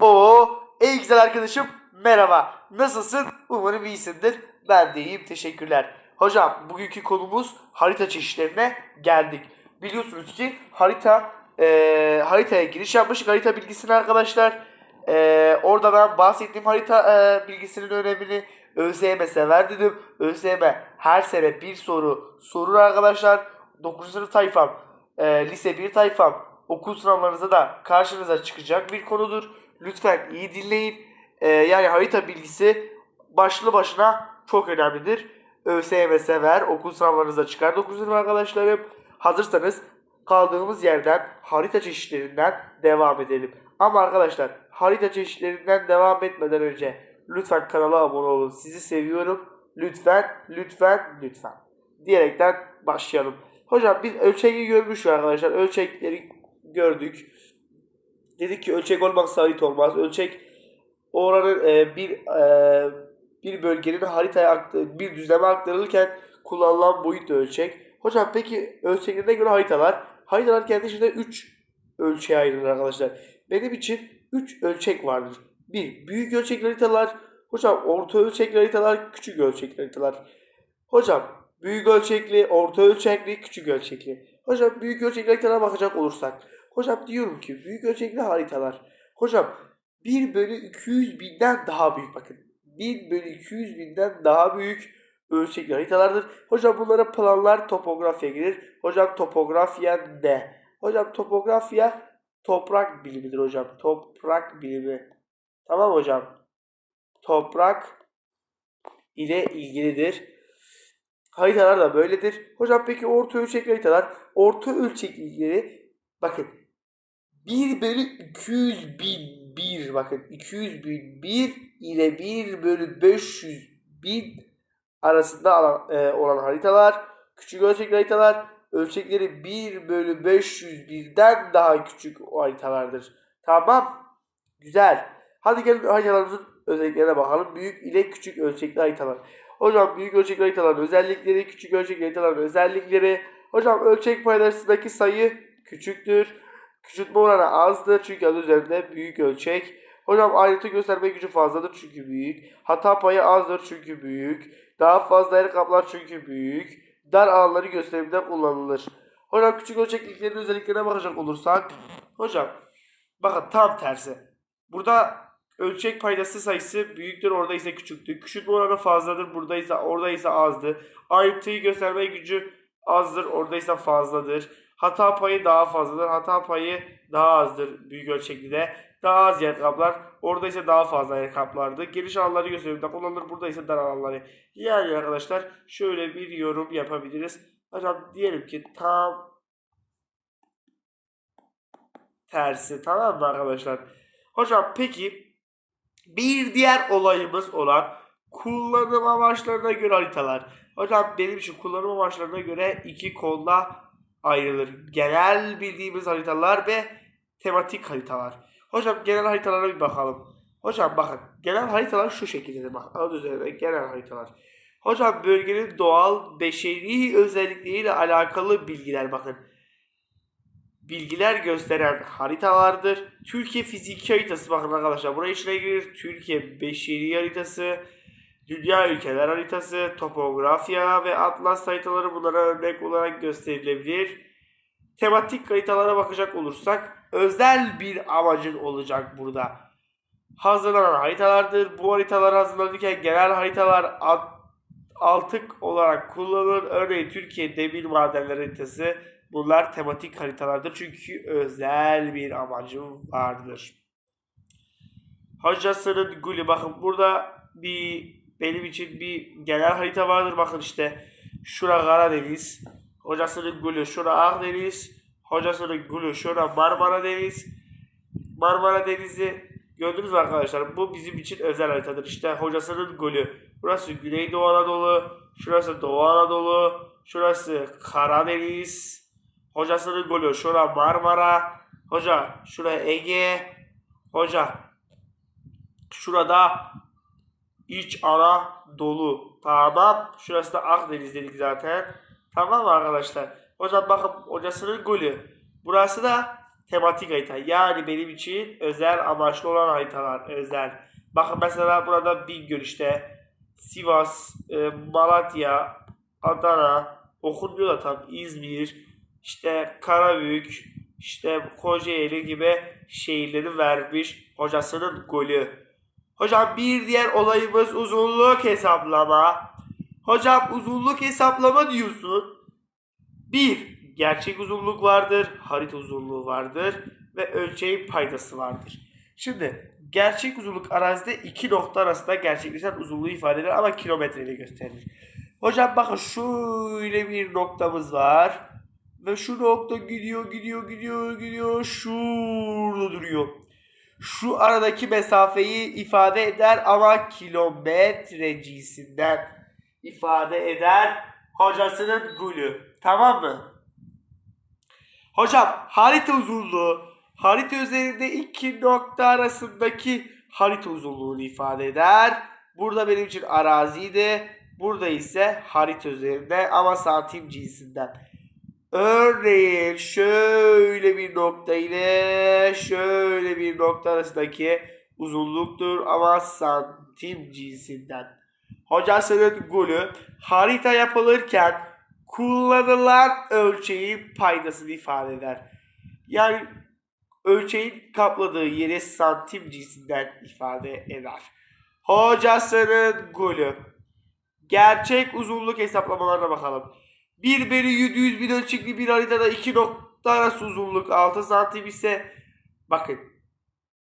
Oo, ey güzel arkadaşım merhaba. Nasılsın? Umarım iyisindir. Ben de iyiyim. Teşekkürler. Hocam bugünkü konumuz harita çeşitlerine geldik. Biliyorsunuz ki harita eee, haritaya giriş yapmıştık. Harita bilgisini arkadaşlar. Eee, orada ben bahsettiğim harita eee, bilgisinin önemini ÖSYM sever dedim. ÖSYM her sene bir soru sorur arkadaşlar. 9. sınıf tayfam, eee, lise 1 tayfam okul sınavlarınızda da karşınıza çıkacak bir konudur. Lütfen iyi dinleyin. Ee, yani harita bilgisi başlı başına çok önemlidir. ÖSYM sever. Okul sınavlarınızda çıkar. 9. sınıf arkadaşlarım. Hazırsanız kaldığımız yerden harita çeşitlerinden devam edelim. Ama arkadaşlar harita çeşitlerinden devam etmeden önce lütfen kanala abone olun. Sizi seviyorum. Lütfen, lütfen, lütfen. Diyerekten başlayalım. Hocam biz ölçeği görmüşüz arkadaşlar. Ölçekleri gördük. Dedik ki ölçek olmazsa harita olmaz. Ölçek oranın e, bir e, bir bölgenin haritaya bir düzleme aktarılırken kullanılan boyut ölçek. Hocam peki ölçeklerine göre haritalar. Haritalar kendi içinde 3 ölçeğe ayrılır arkadaşlar. Benim için 3 ölçek vardır. Bir büyük ölçekli haritalar. Hocam orta ölçekli haritalar, küçük ölçekli haritalar. Hocam büyük ölçekli, orta ölçekli, küçük ölçekli. Hocam büyük ölçekli haritalara bakacak olursak. Hocam diyorum ki büyük ölçekli haritalar. Hocam 1 bölü 200 binden daha büyük bakın. 1 bölü 200 binden daha büyük ölçekli haritalardır. Hocam bunlara planlar topografya girir. Hocam topografya ne? Hocam topografya toprak bilimidir hocam. Toprak bilimi. Tamam hocam. Toprak ile ilgilidir. Haritalar da böyledir. Hocam peki orta ölçekli haritalar? Orta ölçeklileri bakın 1 bölü 200 bin 1 bakın 200 bin 1 ile 1 bölü 500 bin arasında alan- e, olan haritalar küçük ölçekli haritalar ölçekleri 1 bölü 501'den daha küçük haritalardır. Tamam. Güzel. Hadi gelin haritalarımızın özelliklerine bakalım. Büyük ile küçük ölçekli haritalar. Hocam büyük ölçekli haritaların özellikleri, küçük ölçekli haritaların özellikleri. Hocam ölçek paydaşındaki sayı küçüktür. Küçültme oranı azdır çünkü adı üzerinde büyük ölçek. Hocam ayrıntı gösterme gücü fazladır çünkü büyük. Hata payı azdır çünkü büyük. Daha fazla yer kaplar çünkü büyük. Dar alanları gösterimde kullanılır. Hocam küçük ölçekliklerin özelliklerine bakacak olursak. Hocam bakın tam tersi. Burada ölçek paydası sayısı büyüktür orada ise küçüktür. Küçültme oranı fazladır burada ise orada ise azdır. Ayrıntıyı gösterme gücü azdır orada ise fazladır. Hata payı daha fazladır. Hata payı daha azdır büyük ölçekli de. Daha az yer kaplar. Orada ise daha fazla yer kaplardı. Geniş alanları gösterimde kullanılır. Burada ise dar alanları. Yani arkadaşlar şöyle bir yorum yapabiliriz. Hocam diyelim ki tam tersi tamam mı arkadaşlar? Hocam peki bir diğer olayımız olan kullanım amaçlarına göre haritalar. Hocam benim için kullanım amaçlarına göre iki konuda ayrılır. Genel bildiğimiz haritalar ve tematik haritalar. Hocam genel haritalara bir bakalım. Hocam bakın genel haritalar şu şekilde bak adı üzerinde genel haritalar. Hocam bölgenin doğal beşeri özellikleriyle alakalı bilgiler bakın. Bilgiler gösteren haritalardır. Türkiye fiziki haritası bakın arkadaşlar buraya içine girir. Türkiye beşeri haritası, dünya ülkeler haritası, topografya ve atlas haritaları bunlara örnek olarak gösterilebilir. Tematik haritalara bakacak olursak özel bir amacın olacak burada. Hazırlanan haritalardır. Bu haritalar hazırlanırken genel haritalar alt, altık olarak kullanılır. Örneğin Türkiye demir madenleri haritası bunlar tematik haritalardır. Çünkü özel bir amacı vardır. Hocasının Gülü bakın burada bir benim için bir genel harita vardır. Bakın işte şura Karadeniz. Hocasının Gülü şura Akdeniz. Hocasının Gülü şura Marmara Deniz. Marmara Denizi gördünüz mü arkadaşlar? Bu bizim için özel haritadır. İşte hocasının golü. Burası Güneydoğu Anadolu. Şurası Doğu Anadolu. Şurası Karadeniz. Hocasının golü. Şura Marmara. Hoca şura Ege. Hoca şurada İç Anadolu. Tamam. Şurası da Akdeniz dedik zaten. Tamam mı arkadaşlar? Hocam bakın hocasının golü. Burası da tematik harita. Yani benim için özel amaçlı olan haritalar. Özel. Bakın mesela burada Bingöl işte Sivas, e, Malatya, Adana, okunmuyor da tam İzmir, işte Karabük, işte Kocaeli gibi şehirleri vermiş hocasının golü. Hocam bir diğer olayımız uzunluk hesaplama. Hocam uzunluk hesaplama diyorsun. Bir, gerçek uzunluk vardır, harita uzunluğu vardır ve ölçeğin paydası vardır. Şimdi gerçek uzunluk arazide iki nokta arasında gerçekleşen uzunluğu ifade eder ama kilometreyle gösterilir. Hocam bakın şöyle bir noktamız var. Ve şu nokta gidiyor, gidiyor, gidiyor, gidiyor. Şurada duruyor. Şu aradaki mesafeyi ifade eder ama kilometre cinsinden ifade eder hocasının gülü. Tamam mı? Hocam harita uzunluğu harita üzerinde iki nokta arasındaki harita uzunluğunu ifade eder. Burada benim için araziydi. Burada ise harita üzerinde ama santim cinsinden. Örneğin şöyle bir nokta ile şöyle bir nokta arasındaki uzunluktur ama santim cinsinden. Hocasının golü harita yapılırken kullanılan ölçeğin paydasını ifade eder. Yani ölçeğin kapladığı yeri santim cinsinden ifade eder. Hocasının golü. Gerçek uzunluk hesaplamalarına bakalım. 1 bölü 700 bin ölçekli bir haritada iki nokta arası uzunluk 6 santim ise bakın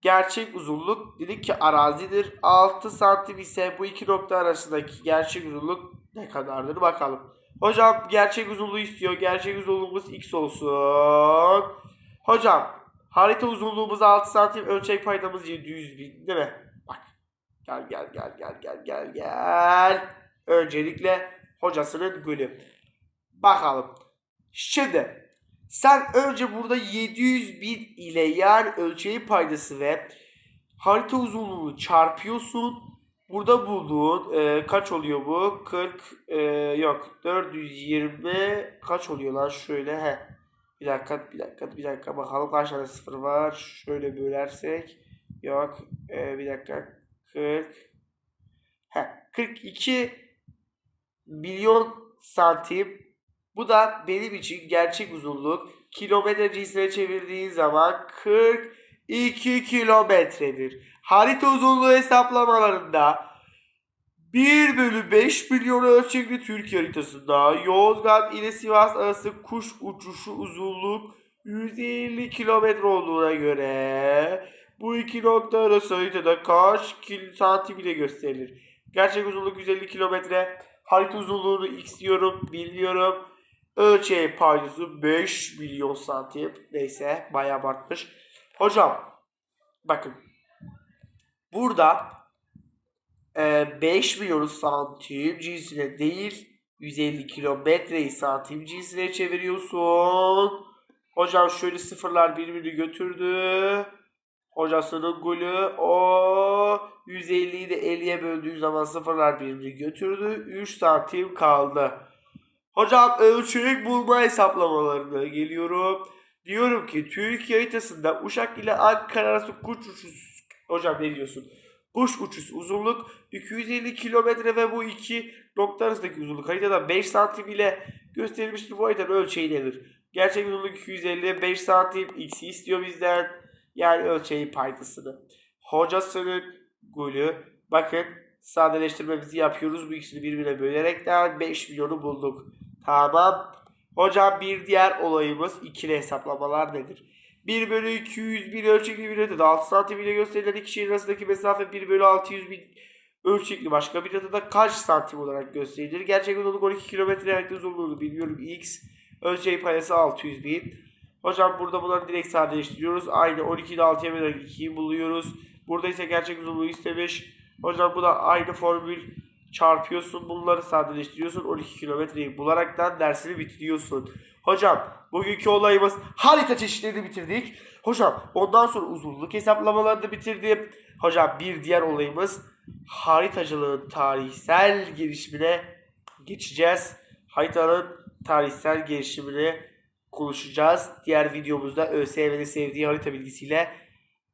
gerçek uzunluk dedik ki arazidir 6 santim ise bu iki nokta arasındaki gerçek uzunluk ne kadardır bakalım. Hocam gerçek uzunluğu istiyor. Gerçek uzunluğumuz x olsun. Hocam harita uzunluğumuz 6 santim ölçek paydamız 700 bin değil mi? Bak gel gel gel gel gel gel gel. Öncelikle hocasının gülü. Bakalım. Şimdi sen önce burada 700 bin ile yani ölçeği paydası ve harita uzunluğunu çarpıyorsun. Burada bulduğun e, kaç oluyor bu? 40 e, yok 420 kaç oluyor lan şöyle he. Bir dakika bir dakika bir dakika bakalım kaç tane sıfır var. Şöyle bölersek yok e, bir dakika 40 he 42 milyon santim bu da benim için gerçek uzunluk. Kilometre cinsine çevirdiğin zaman 42 kilometredir. Harita uzunluğu hesaplamalarında 1 bölü 5 milyon ölçekli Türkiye haritasında Yozgat ile Sivas arası kuş uçuşu uzunluk 150 kilometre olduğuna göre bu iki nokta arası haritada kaç kil santim ile gösterilir? Gerçek uzunluk 150 kilometre. Harita uzunluğunu x diyorum bilmiyorum. Ölçeği paydası 5 milyon santim. Neyse bayağı abartmış. Hocam bakın. Burada e, 5 milyon santim cinsine değil 150 kilometreyi santim cinsine çeviriyorsun. Hocam şöyle sıfırlar birbirini götürdü. Hocasının golü o 150'yi de 50'ye böldüğü zaman sıfırlar birbirini götürdü. 3 santim kaldı. Hocam ölçek bulma hesaplamalarına geliyorum. Diyorum ki Türkiye haritasında Uşak ile Ankara arası kuş uçuş. Hocam ne diyorsun? Kuş uçuş uzunluk 250 kilometre ve bu iki nokta arasındaki uzunluk haritada 5 santim ile gösterilmiştir. Bu haritanın ölçeği nedir? Gerçek uzunluk 250 5 santim x'i istiyor bizden. Yani ölçeği paydasını. Hocasının golü. Bakın sadeleştirmemizi yapıyoruz. Bu ikisini birbirine bölerekten 5 milyonu bulduk. Tamam. Hocam bir diğer olayımız ikili hesaplamalar nedir? 1 bölü 200 bin ölçekli bir haritada 6 santim ile gösterilen iki şehir arasındaki mesafe 1 bölü 600 bin ölçekli başka bir haritada kaç santim olarak gösterilir? Gerçek uzunluk 12 kilometre harita uzunluğunu bilmiyorum x. Ölçeği payası 600 bin. Hocam burada bunları direkt sadeleştiriyoruz. Aynı 12 ile 6'ya bölerek 2'yi buluyoruz. Burada ise gerçek uzunluğu istemiş. Hocam bu da aynı formül çarpıyorsun bunları sadeleştiriyorsun 12 kilometreyi bularaktan dersini bitiriyorsun. Hocam bugünkü olayımız harita çeşitlerini bitirdik. Hocam ondan sonra uzunluk hesaplamalarını bitirdim. Hocam bir diğer olayımız haritacılığın tarihsel gelişimine geçeceğiz. Haritanın tarihsel gelişimini konuşacağız. Diğer videomuzda ÖSYM'nin sevdiği harita bilgisiyle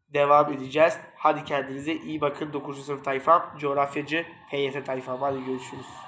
devam edeceğiz. Hadi kendinize iyi bakın 9. sınıf tayfam, coğrafyacı, PYT tayfam. Hadi görüşürüz.